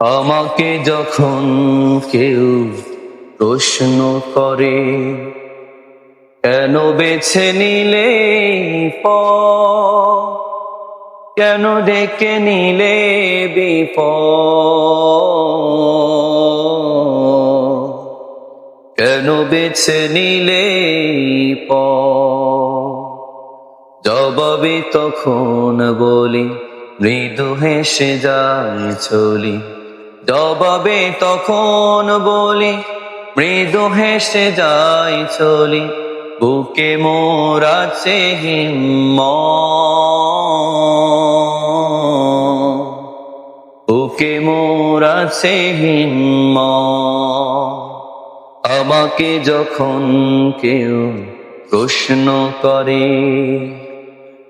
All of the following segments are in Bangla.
আমাকে যখন কেউ প্রশ্ন করে, কেন বেছে নিলে প কেন ডেকে নিলে বিপ কেন বেছে নিলে প জবাবে তখন বলি, মৃদু হেসে যায় চলি জবাবে তখন বলি, মৃদু হেসে যায় চলি, বুকে মোর আছে হিম্ম বুকে মোর আছে হিম্ম আমাকে যখন কেউ প্রশ্ন করে,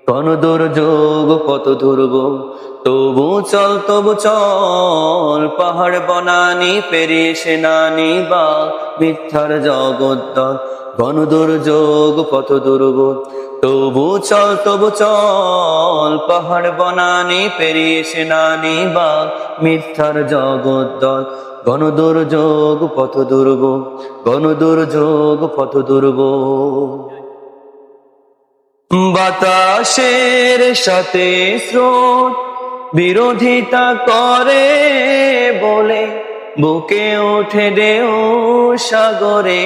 কোন দুর্যোগ কত দুর্গ তবু চল তবু চল, পাহাড় বনানি পেরিয়ে সেনানি বা মিথ্যার জগৎ ঘন দুর্যোগ কত দুর্গ। তবু চল তবু চল, পাহাড় বনানি পেরিয়ে সেনানি বা মিথ্যার জগৎ গণ দুর্যোগ পথ দুর্গ গণ দুর্যোগ পথ দুর্গ। বাতাসের সাথে স্রোত বিরোধিতা করে বলে বুকে ওঠে দেও সাগরে।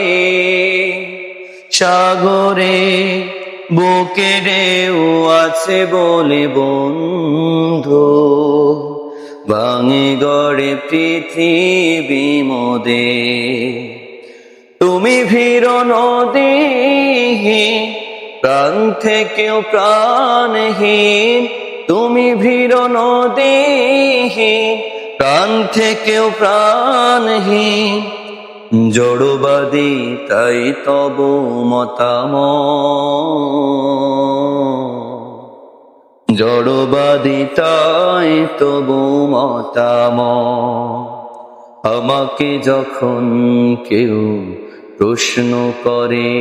সাগরে বুকে ঢেউ আছে বলে বন্ধু। ভাঙে গড়ে পৃথিবী মোদে। তুমি ভীর নদীহীন, প্রাণ থেকেও প্রাণহীন। নদীহীন প্রাণ থেকেও প্রাণহীন। জড়বাদী তাই তব মতাম জড়বাদী তাই তবু মতাম আমাকে যখন কেউ প্রশ্ন করে